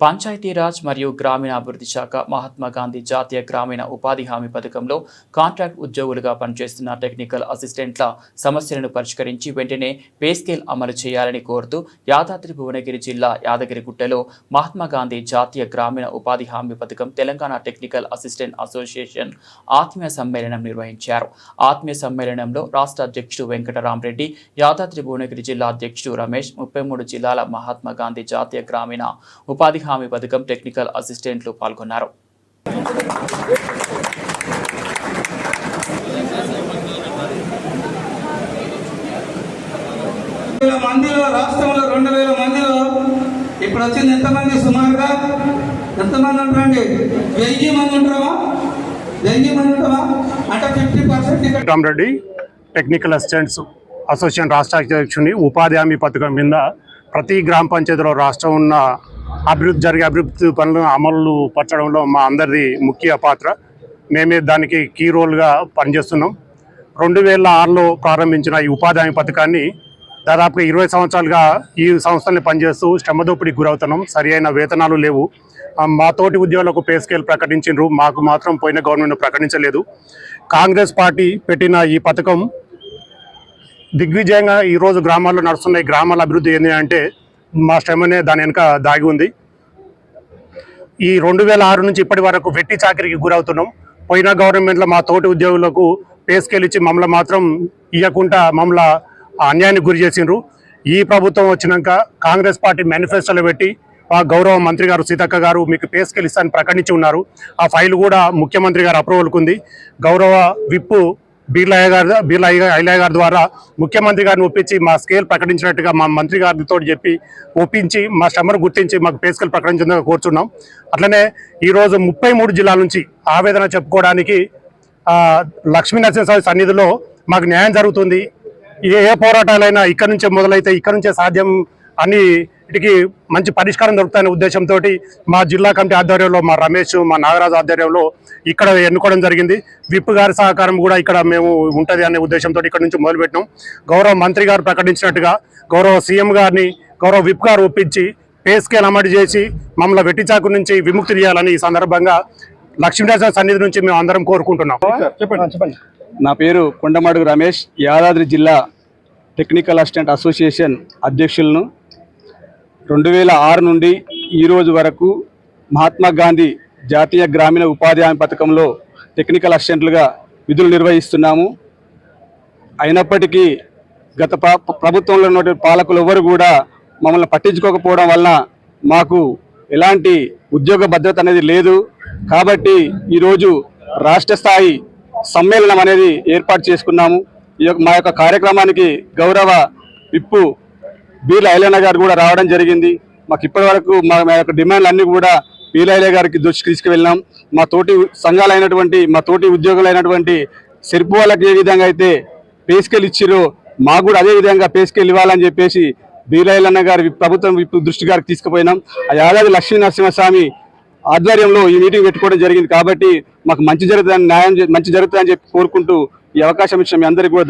పంచాయతీరాజ్ మరియు గ్రామీణాభివృద్ధి శాఖ మహాత్మా గాంధీ జాతీయ గ్రామీణ ఉపాధి హామీ పథకంలో కాంట్రాక్ట్ ఉద్యోగులుగా పనిచేస్తున్న టెక్నికల్ అసిస్టెంట్ల సమస్యలను పరిష్కరించి వెంటనే పే స్కేల్ అమలు చేయాలని కోరుతూ యాదాద్రి భువనగిరి జిల్లా యాదగిరిగుట్టలో మహాత్మా గాంధీ జాతీయ గ్రామీణ ఉపాధి హామీ పథకం తెలంగాణ టెక్నికల్ అసిస్టెంట్ అసోసియేషన్ ఆత్మీయ సమ్మేళనం నిర్వహించారు. ఆత్మీయ సమ్మేళనంలో రాష్ట్ర అధ్యక్షుడు వెంకటరామరెడ్డి యాదాద్రి భువనగిరి జిల్లా అధ్యక్షుడు రమేష్ ముప్పై మూడు జిల్లాల మహాత్మా గాంధీ జాతీయ గ్రామీణ ఉపాధి హామీ పథకం టెక్నికల్ అసిస్టెంట్లు పాల్గొన్నారు. మందిలో రాష్ట్రంలో రెండు వేల మందిలో ఇప్పుడు వచ్చింది ఎంతమంది? సుమారుగా ఎంతమంది ఉంటారండి వెయ్యి మంది ఉంటారా? వెయ్యి మంది ఉంటారా? అంటే fifty percent Ramareddy technical assistants association రాష్ట్ర అధ్యక్షుని ఉపాధి హామీ పథకం కింద ప్రతి గ్రామ పంచాయతీలో రాష్ట్రం ఉన్న అభివృద్ధి జరిగే అభివృద్ధి పనులను అమలు పరచడంలో మా అందరిది ముఖ్య పాత్ర. మేమే దానికి కీ రోల్గా పనిచేస్తున్నాం. రెండు వేల ఆరులో ప్రారంభించిన ఈ ఉపాధి హామీ పథకాన్ని దాదాపుగా ఇరవై సంవత్సరాలుగా ఈ సంస్థల్ని పనిచేస్తూ శ్రమదోపిడికి గురవుతున్నాం. సరి అయిన వేతనాలు లేవు. మా తోటి ఉద్యోగులకు పే స్కేల్ ప్రకటించారు మాకు మాత్రం పోయిన గవర్నమెంట్ ప్రకటించలేదు. కాంగ్రెస్ పార్టీ పెట్టిన ఈ పథకం దిగ్విజయంగా ఈరోజు గ్రామాల్లో నడుస్తున్న ఈ గ్రామాల అభివృద్ధి ఏంటి అంటే మా శ్రమనే దాని వెనుక దాగి ఉంది. ఈ రెండు వేల ఆరు నుంచి ఇప్పటి వరకు వెట్టి చాకరికి గురవుతున్నాం. పోయిన గవర్నమెంట్లో మా తోటి ఉద్యోగులకు పే స్కేల్ ఇచ్చి మమ్మల్ని మాత్రం ఇవ్వకుండా మమ్మల్ని అన్యాయానికి గురి చేసిండ్రు. ఈ ప్రభుత్వం వచ్చినాక కాంగ్రెస్ పార్టీ మేనిఫెస్టోలో పెట్టి ఆ గౌరవ మంత్రి గారు సీతక్క గారు మీకు పే స్కేల్ ఇస్తానని ప్రకటించి ఉన్నారు. ఆ ఫైల్ కూడా ముఖ్యమంత్రి గారు అప్రూవల్కి ఉంది గౌరవ విప్పు బీర్లయ్య గారు బీర్లయ్య ఐలయ్య గారి ద్వారా ముఖ్యమంత్రి గారిని ఒప్పించి మా స్కేల్ ప్రకటించినట్టుగా మా మంత్రి గారితో చెప్పి ఒప్పించి మా శ్రమను గుర్తించి మాకు పే స్కేల్ ప్రకటించిందని కోరుచున్నాం. అట్లనే ఈరోజు ముప్పై మూడు జిల్లాల నుంచి ఆవేదన చెప్పుకోవడానికి లక్ష్మీ నరసింహస్వామి సన్నిధిలో మాకు న్యాయం జరుగుతుంది. ఏ ఏ పోరాటాలైనా ఇక్కడ నుంచే మొదలైతే ఇక్కడ నుంచే సాధ్యం అన్నిటికి మంచి పరిష్కారం దొరుకుతాయనే ఉద్దేశంతో మా జిల్లా కమిటీ ఆధ్వర్యంలో మా రమేష్ మా నాగరాజు ఆధ్వర్యంలో ఇక్కడ ఎన్నుకోవడం జరిగింది. విప్ గారి సహకారం కూడా ఇక్కడ మేము ఉంటుంది అనే ఉద్దేశంతో ఇక్కడ నుంచి మొదలుపెట్టినాం. గౌరవ మంత్రి గారు ప్రకటించినట్టుగా గౌరవ సీఎం గారిని గౌరవ విప్ గారు ఒప్పించి పే స్కేల్ అమలు చేసి మమ్మల్ని వెట్టిచాకు నుంచి విముక్తి చేయాలని ఈ సందర్భంగా లక్ష్మీనరసింహ సన్నిధి నుంచి మేము అందరం కోరుకుంటున్నాం. చెప్పండి. నా పేరు కొండమాడుగు రమేష్. యాదాద్రి జిల్లా టెక్నికల్ అసిస్టెంట్ అసోసియేషన్ అధ్యక్షులను రెండు వేల ఆరు నుండి ఈరోజు వరకు మహాత్మా గాంధీ జాతీయ గ్రామీణ ఉపాధి హామీ పథకంలో టెక్నికల్ అసిస్టెంట్లుగా విధులు నిర్వహిస్తున్నాము. అయినప్పటికీ గత ప్రభుత్వంలో ఉన్నటువంటి పాలకులు ఎవరు కూడా మమ్మల్ని పట్టించుకోకపోవడం వలన మాకు ఎలాంటి ఉద్యోగ భద్రత అనేది లేదు. కాబట్టి ఈరోజు రాష్ట్ర స్థాయి సమ్మేళనం అనేది ఏర్పాటు చేసుకున్నాము. ఈ యొక్క మా యొక్క కార్యక్రమానికి గౌరవ విప్పు బీర్ల ఐలన్న గారు కూడా రావడం జరిగింది. మాకు ఇప్పటి వరకు మా యొక్క డిమాండ్లు అన్ని కూడా బీర్ల గారికి దృష్టికి తీసుకువెళ్ళినాం. మా తోటి సంఘాలైనటువంటి మా తోటి ఉద్యోగులైనటువంటి సెరుపు వాళ్ళకి ఏ విధంగా అయితే పేసుకెళ్ళి ఇచ్చిరో మాకు కూడా అదే విధంగా పేసుకెళ్ళి ఇవ్వాలని చెప్పేసి బీలైలన్న గారి ప్రభుత్వం ఇప్పుడు దృష్టి గారికి తీసుకుపోయినాం. ఆ యాదాది లక్ష్మీ నరసింహస్వామి ఆధ్వర్యంలో ఈ మీటింగ్ పెట్టుకోవడం జరిగింది. కాబట్టి మాకు మంచి జరుగుతుందని న్యాయం మంచి జరుగుతుందని చెప్పి కోరుకుంటూ ఈ అవకాశం ఇచ్చిన మీ అందరికీ కూడా